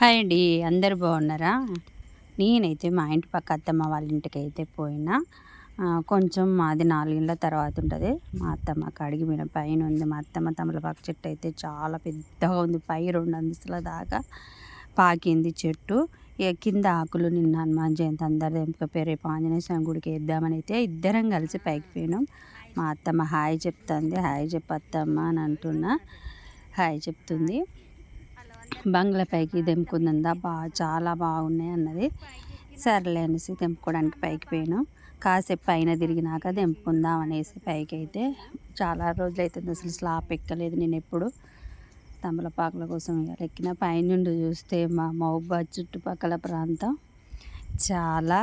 Hi అండి అందరు బాగున్నారా? నేనైతే మా ఇంటి పక్క అత్తమ్మ వాళ్ళ ఇంటికి అయితే పోయినా. కొంచెం మాది నాలుగేళ్ళ తర్వాత ఉంటుంది. మా అత్తమ్మ కడిగి మీద పైన ఉంది మా అత్తమ్మ. తమలపాకు చెట్టు అయితే చాలా పెద్దగా ఉంది. పై రెండు అంతస్తుల దాకా పాకింది చెట్టు. ఇక కింద ఆకులు నిన్న హనుమాన్ జయంతి అందరు తెంపుకపోయి రేపు ఆంజనేయ స్వామి గుడికి వేద్దామని అయితే ఇద్దరం కలిసి పైకి పోయినాం. మా అత్తమ్మ హాయ్ చెప్తుంది. హాయ్ చెప్పు అత్తమ్మ అని అంటున్నా. హాయ్ చెప్తుంది. బంగ్లా పైకి తెంపుకుందా బా చాలా బాగున్నాయి అన్నది. సర్లే అనేసి తెంపుకోవడానికి పైకి పోయాను. కాసేపు పైన తిరిగినాక తెంపుకుందాం అనేసి పైకి అయితే చాలా రోజులు అవుతుంది అసలు స్లాప్ ఎక్కలేదు నేను ఎప్పుడు. తమలపాకుల కోసం ఇవాళ ఎక్కిన. పైనుండి చూస్తే మా మహబాద్ చుట్టుపక్కల ప్రాంతం చాలా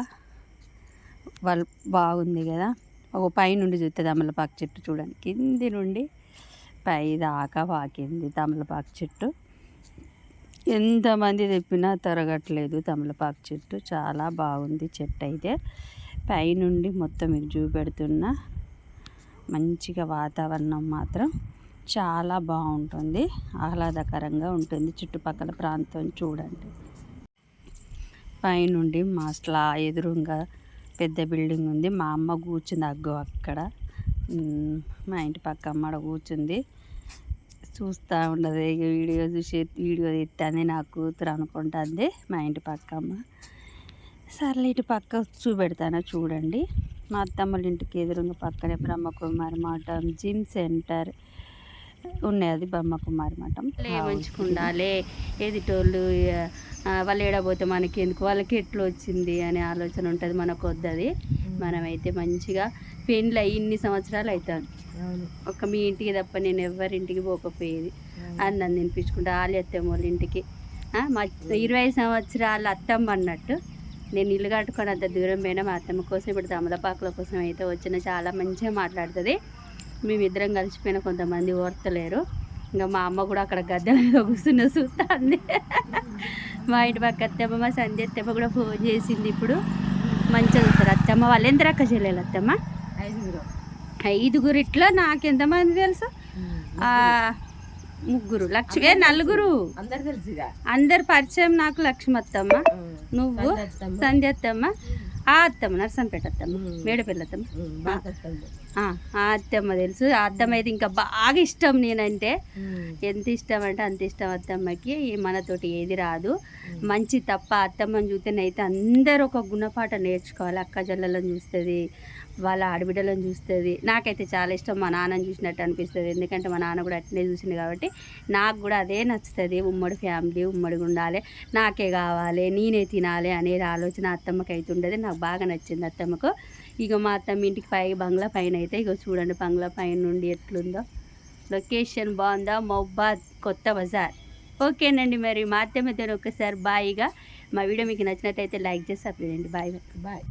వాళ్ళు బాగుంది కదా. ఒక పైనుండి చూస్తే తమలపాకు చెట్టు చూడండి. కింది నుండి పై దాకా పాకింది తమలపాకు చెట్టు. ఎంతమంది తెప్పినా తరగట్లేదు తమలపాకు చెట్టు. చాలా బాగుంది చెట్టు అయితే. పైనుండి మొత్తం మీకు చూపెడుతున్నా మంచిగా వాతావరణం మాత్రం చాలా బాగుంటుంది. ఆహ్లాదకరంగా ఉంటుంది చుట్టుపక్కల ప్రాంతం చూడండి. పైనుండి మా స్లా ఎదురుగా పెద్ద బిల్డింగ్ ఉంది. మా అమ్మ కూర్చుంది అగ్గో అక్కడ. మా ఇంటి పక్క అమ్మ కూర్చుంది. చూస్తూ ఉండదు ఇక వీడియో చూసి వీడియో తీస్తుంది నా కూతురు అనుకుంటుంది మా ఇంటి పక్క అమ్మ సర్లే ఇటు పక్క చూపెడతాను చూడండి. మా అత్తమ్మల ఇంటికి ఎదురుగా పక్కనే బ్రహ్మకుమారి మఠం జిమ్ సెంటర్ ఉన్నది అది బ్రహ్మకుమారి మఠం. ఉండాలి. ఎదిటోళ్ళు వాళ్ళు ఏడబోతే మనకి ఎందుకు? వాళ్ళకి ఎట్లా వచ్చింది అనే ఆలోచన ఉంటుంది మనకు వద్దది. మనమైతే మంచిగా పెళ్ళి అయ్యి ఇన్ని సంవత్సరాలు అవుతుంది ఒక మీ ఇంటికి తప్ప నేను ఎవరింటికి పోకపోయేది. అన్నం తినిపించుకుంటా ఆలి అత్తమ్మ వాళ్ళ ఇంటికి. మా ఇరవై సంవత్సరాల అత్తమ్మ అన్నట్టు నేను ఇల్లు కట్టుకొని అంత దూరం పోయినా మా అత్తమ్మ కోసం ఇప్పుడు తమలపాకుల కోసం అయితే వచ్చిన చాలా మంచిగా మాట్లాడుతుంది. మేమిద్దరం కలిసిపోయిన కొంతమంది ఓర్తలేరు. ఇంకా మా అమ్మ కూడా అక్కడ గద్దెల మీద కూర్చున్న చూస్తుంది. మా ఇంటి పక్క అత్తమ్మ మా సంధ్య అత్తమ్మ కూడా ఫోన్ చేసింది ఇప్పుడు. మంచిగా చూస్తారు. అత్తమ్మ వాళ్ళు ఎంత రక్క చెల్లెలు అత్తమ్మ? ఐదుగురు. ఐదుగురు ఇట్లా నాకెంతమంది తెలుసు? ముగ్గురు. లక్ష్మి నలుగురు? అందరు పరిచయం నాకు లక్ష్మత్తమ్మ. నువ్వు? సంధ్య అత్తమ్మ ఆ అత్తమ్మ నర్సంపేట అత్తమ్మ మేడపల్లి అత్తమ్మ ఆ, ఆ అత్తమ్మ తెలుసు. ఆ అత్తమ్మ అయితే ఇంకా బాగా ఇష్టం నేనంటే. ఎంత ఇష్టం అంటే అంత ఇష్టం అత్తమ్మకి. మనతోటి ఏది రాదు. మంచి తప్ప అత్తమ్మని చూస్తేనైతే అందరూ ఒక గుణపాఠ నేర్చుకోవాలి. అక్క జల్లలను చూస్తుంది. వాళ్ళ ఆడబిడ్డలను చూస్తుంది. నాకైతే చాలా ఇష్టం మా నాన్నని చూసినట్టు అనిపిస్తుంది. ఎందుకంటే మా నాన్న కూడా అట్నే చూసింది కాబట్టి నాకు కూడా అదే నచ్చుతుంది. ఉమ్మడి ఫ్యామిలీ ఉమ్మడిగా ఉండాలి. నాకే కావాలి నేనే తినాలి అనేది ఆలోచన అత్తమ్మకి అయితే ఉండదు. నాకు బాగా నచ్చింది అత్తమ్మకు. ఇక మా అత్తమ్మ ఇంటికి పై బంగ్లా పైన అయితే ఇక చూడండి బంగ్లా పైన నుండి ఎట్లుందో. లొకేషన్ బాగుందా? మౌబాద్ కొత్త బజార్. ఓకేనండి మరి. మా అత్తమ్మతో ఒకసారి బాయ్గా మా వీడియో మీకు నచ్చినట్టయితే లైక్ చేసి అప్పుడు బాయ్. బాయ్.